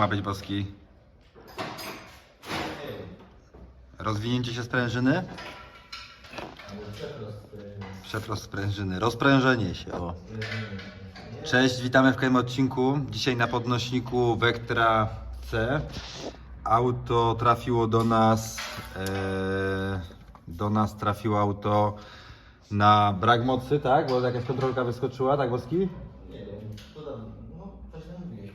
Ma być boski. Rozwinięcie się sprężyny? Przeprost sprężyny. Rozprężenie się. O. Cześć, witamy w kolejnym odcinku. Dzisiaj na podnośniku Vectra C. Auto trafiło do nas. E, do nas trafiło auto na brak mocy, tak? Bo jakaś kontrolka wyskoczyła, tak Boski? Nie wiem, co tam, no coś tam mówiłeś.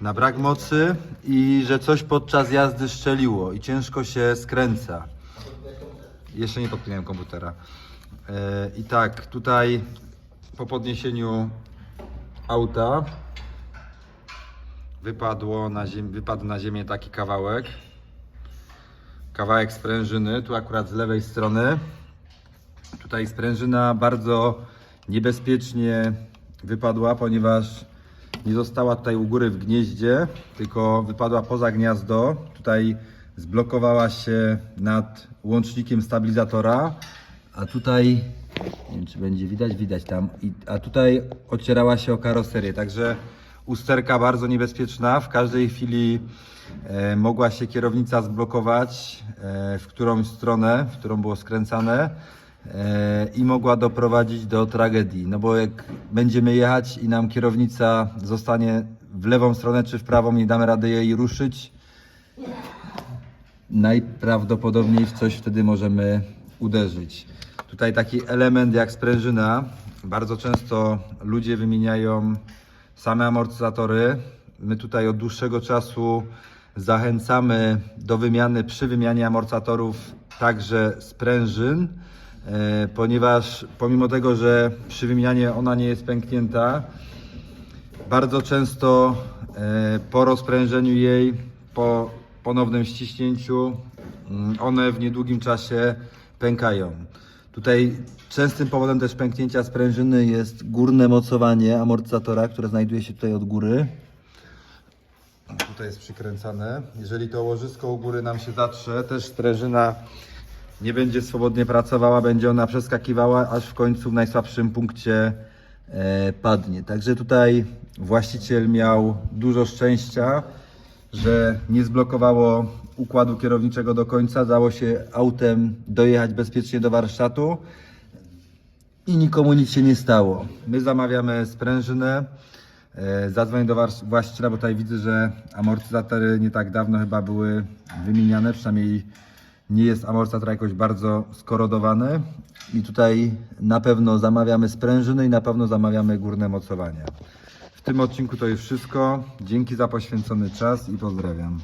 Na brak mocy i że coś podczas jazdy szczeliło i ciężko się skręca. Jeszcze nie podpinałem komputera. E, I tak, tutaj po podniesieniu auta wypadło na wypadł na ziemię taki kawałek. Kawałek sprężyny, tu akurat z lewej strony. Tutaj sprężyna bardzo niebezpiecznie wypadła, ponieważ nie została tutaj u góry w gnieździe, tylko wypadła poza gniazdo. Tutaj zblokowała się nad łącznikiem stabilizatora, a tutaj, nie wiem czy będzie widać, widać tam, a tutaj ocierała się o karoserię, także usterka bardzo niebezpieczna. W każdej chwili e, mogła się kierownica zblokować e, w którąś stronę, w którą było skręcane i mogła doprowadzić do tragedii. No bo jak będziemy jechać i nam kierownica zostanie w lewą stronę czy w prawą, nie damy rady jej ruszyć, najprawdopodobniej w coś wtedy możemy uderzyć. Tutaj taki element jak sprężyna. Bardzo często ludzie wymieniają same amortyzatory. My tutaj od dłuższego czasu zachęcamy do wymiany przy wymianie amortyzatorów także sprężyn, ponieważ pomimo tego, że przy wymianie ona nie jest pęknięta, bardzo często e, po rozprężeniu jej, po ponownym ściśnięciu, mm, one w niedługim czasie pękają. Tutaj częstym powodem też pęknięcia sprężyny jest górne mocowanie amortyzatora, które znajduje się tutaj od góry. Tutaj jest przykręcane. Jeżeli to łożysko u góry nam się zatrze, też sprężyna nie będzie swobodnie pracowała, będzie ona przeskakiwała, aż w końcu w najsłabszym punkcie e, padnie. Także tutaj właściciel miał dużo szczęścia, że nie zblokowało układu kierowniczego do końca, dało się autem dojechać bezpiecznie do warsztatu i nikomu nic się nie stało. My zamawiamy sprężynę. E, Zadzwonię do właściciela, bo tutaj widzę, że amortyzatory nie tak dawno chyba były wymieniane, przynajmniej nie jest amortyzator jakoś bardzo skorodowany. I tutaj na pewno zamawiamy sprężyny i na pewno zamawiamy górne mocowania. W tym odcinku to już wszystko. Dzięki za poświęcony czas i pozdrawiam.